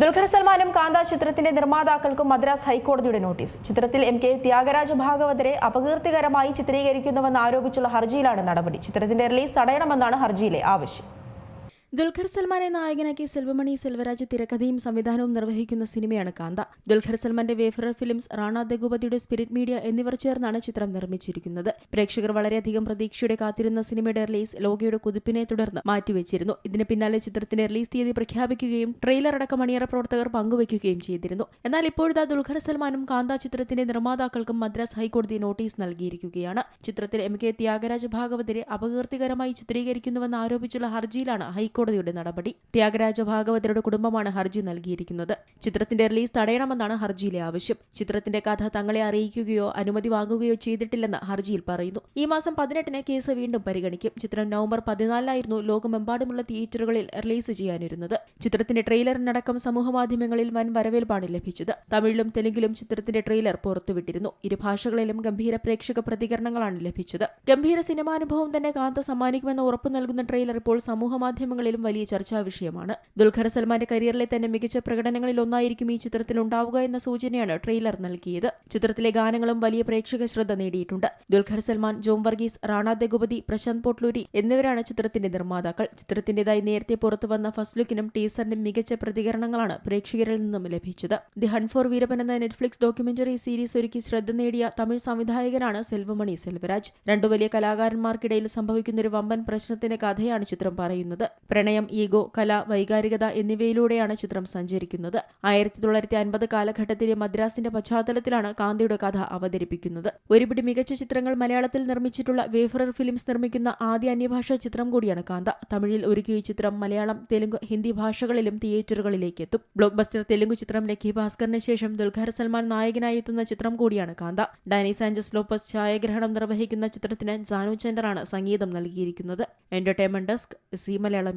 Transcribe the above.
ദുൽഖർ സൽമാനും കാന്ത ചിത്രത്തിന്റെ നിർമ്മാതാക്കൾക്കും മദ്രാസ് ഹൈക്കോടതിയുടെ നോട്ടീസ്. ചിത്രത്തിൽ എം കെ ത്യാഗരാജ ഭാഗവതരെ അപകീർത്തികരമായി ചിത്രീകരിക്കുന്നുവെന്ന് ആരോപിച്ചുള്ള ഹർജിയിലാണ് നടപടി. ചിത്രത്തിന്റെ റിലീസ് തടയണമെന്നാണ് ഹർജിയിലെ ആവശ്യം. ദുൽഖർ സൽമാനെ നായകനാക്കി സെൽവമണി സെൽവരാജ് തിരക്കഥയും സംവിധാനവും നിർവഹിക്കുന്ന സിനിമയാണ് കാന്ത. ദുൽഖർ സൽമാന്റെ വേഫറർ ഫിലിംസ് റാണാ ദഗുപതിയുടെ സ്പിരിറ്റ് മീഡിയ എന്നിവർ ചേർന്നാണ് ചിത്രം നിർമ്മിച്ചിരിക്കുന്നത്. പ്രേക്ഷകർ വളരെയധികം പ്രതീക്ഷയോടെ കാത്തിരുന്ന സിനിമയുടെ റിലീസ് ലോകയുടെ കുതിപ്പിനെ തുടർന്ന് മാറ്റിവെച്ചിരുന്നു. ഇതിന് പിന്നാലെ ചിത്രത്തിന്റെ റിലീസ് തീയതി പ്രഖ്യാപിക്കുകയും ട്രെയിലർ അടക്കം അണിയറ പ്രവർത്തകർ പങ്കുവയ്ക്കുകയും ചെയ്തിരുന്നു. എന്നാൽ ഇപ്പോഴത്തെ ദുൽഖർ സൽമാനും കാന്ത ചിത്രത്തിന്റെ നിർമ്മാതാക്കൾക്കും മദ്രാസ് ഹൈക്കോടതി നോട്ടീസ് നൽകിയിരിക്കുകയാണ്. ചിത്രത്തിൽ എം കെ ത്യാഗരാജ ഭാഗവതരെ അപകീർത്തികരമായി ചിത്രീകരിക്കുന്നുവെന്ന് ആരോപിച്ചുള്ള ഹർജിയിലാണ് ഹൈക്കോടതിയുടെ നടപടി. ത്യാഗരാജ ഭാഗവതരുടെ കുടുംബമാണ് ഹർജി നൽകിയിരിക്കുന്നത്. ചിത്രത്തിന്റെ റിലീസ് തടയണമെന്നാണ് ഹർജിയിലെ ആവശ്യം. ചിത്രത്തിന്റെ കഥ തങ്ങളെ അറിയിക്കുകയോ അനുമതി വാങ്ങുകയോ ചെയ്തിട്ടില്ലെന്ന് ഹർജിയിൽ പറയുന്നു. ഈ മാസം പതിനെട്ടിന് കേസ് വീണ്ടും പരിഗണിക്കും. ചിത്രം നവംബർ പതിനാലിനായിരുന്നു ലോകമെമ്പാടുമുള്ള തിയേറ്ററുകളിൽ റിലീസ് ചെയ്യാനിരുന്നത്. ചിത്രത്തിന്റെ ട്രെയിലറിനടക്കം സമൂഹമാധ്യമങ്ങളിൽ വൻ വരവേൽപ്പാണ് ലഭിച്ചത്. തമിഴിലും തെലുങ്കിലും ചിത്രത്തിന്റെ ട്രെയിലർ പുറത്തുവിട്ടിരുന്നു. ഇരുഭാഷകളിലും ഗംഭീര പ്രേക്ഷക പ്രതികരണങ്ങളാണ് ലഭിച്ചത്. ഗംഭീര സിനിമാനുഭവം തന്നെ കാന്ത സമ്മാനിക്കുമെന്ന് ഉറപ്പു നൽകുന്ന ട്രെയിലർ ഇപ്പോൾ സമൂഹമാധ്യമങ്ങളിലും വലിയ ചർച്ചാ വിഷയമാണ്. ദുൽഖർ സൽമാന്റെ കരിയറിലെ തന്നെ മികച്ച പ്രകടനങ്ങളിൽ ഒന്നായിരിക്കും ഈ ചിത്രത്തിൽ ഉണ്ടാവുക എന്ന സൂചനയാണ് ട്രെയിലർ നൽകിയത്. ചിത്രത്തിലെ ഗാനങ്ങളും വലിയ പ്രേക്ഷക ശ്രദ്ധ നേടിയിട്ടുണ്ട്. ദുൽഖർ സൽമാൻ ജോം വർഗീസ് റാണാ ദഗുപതി പ്രശാന്ത് പോട്ട്ലൂരി എന്നിവരാണ് ചിത്രത്തിന്റെ നിർമ്മാതാക്കൾ. ചിത്രത്തിന്റേതായി നേരത്തെ പുറത്തുവന്ന ഫസ്റ്റ് ലുക്കിനും ടീസറിനും മികച്ച പ്രതികരണങ്ങളാണ് പ്രേക്ഷകരിൽ നിന്നും ലഭിച്ചത്. ദി ഹൺ ഫോർ വീരപ്പൻ എന്ന നെറ്റ്ഫ്ലിക്സ് ഡോക്യുമെന്ററി സീരീസ് ഒരുക്കി ശ്രദ്ധ നേടിയ തമിഴ് സംവിധായകനാണ് സെൽവമണി സെൽവരാജ്. രണ്ടു വലിയ കലാകാരന്മാർക്കിടയിൽ സംഭവിക്കുന്ന ഒരു വമ്പൻ പ്രശ്നത്തിന്റെ കഥയാണ് ചിത്രം പറയുന്നത്. പ്രണയം ഈഗോ കല വൈകാരികത എന്നിവയിലൂടെയാണ് ചിത്രം സഞ്ചരിക്കുന്നത്. ആയിരത്തി തൊള്ളായിരത്തി അൻപത് കാലഘട്ടത്തിലെ മദ്രാസിന്റെ പശ്ചാത്തലത്തിലാണ് കാന്തിയുടെ കഥ അവതരിപ്പിക്കുന്നത്. ഒരുപിടി മികച്ച ചിത്രങ്ങൾ മലയാളത്തിൽ നിർമ്മിച്ചിട്ടുള്ള വേഫറർ ഫിലിംസ് നിർമ്മിക്കുന്ന ആദ്യ അന്യഭാഷാ ചിത്രം കൂടിയാണ് കാന്ത. തമിഴിൽ ഒരുക്കിയ ചിത്രം മലയാളം തെലുങ്ക് ഹിന്ദി ഭാഷകളിലും തിയേറ്ററുകളിലേക്ക് എത്തും ബ്ലോക്ക് ബസ്റ്റർ തെലുങ്ക് ചിത്രം ലക്കി ഭാസ്കറിന് ശേഷം ദുൽഖർ സൽമാൻ നായകനായി എത്തുന്ന ചിത്രം കൂടിയാണ് കാന്ത. ഡാനി സാഞ്ചസ് ലോപ്പസ് ഛായാഗ്രഹണം നിർവഹിക്കുന്ന ചിത്രത്തിന് ജാനു ചന്ദറാണ് സംഗീതം നൽകിയിരിക്കുന്നത്. Entertainment desk Zee Malayalam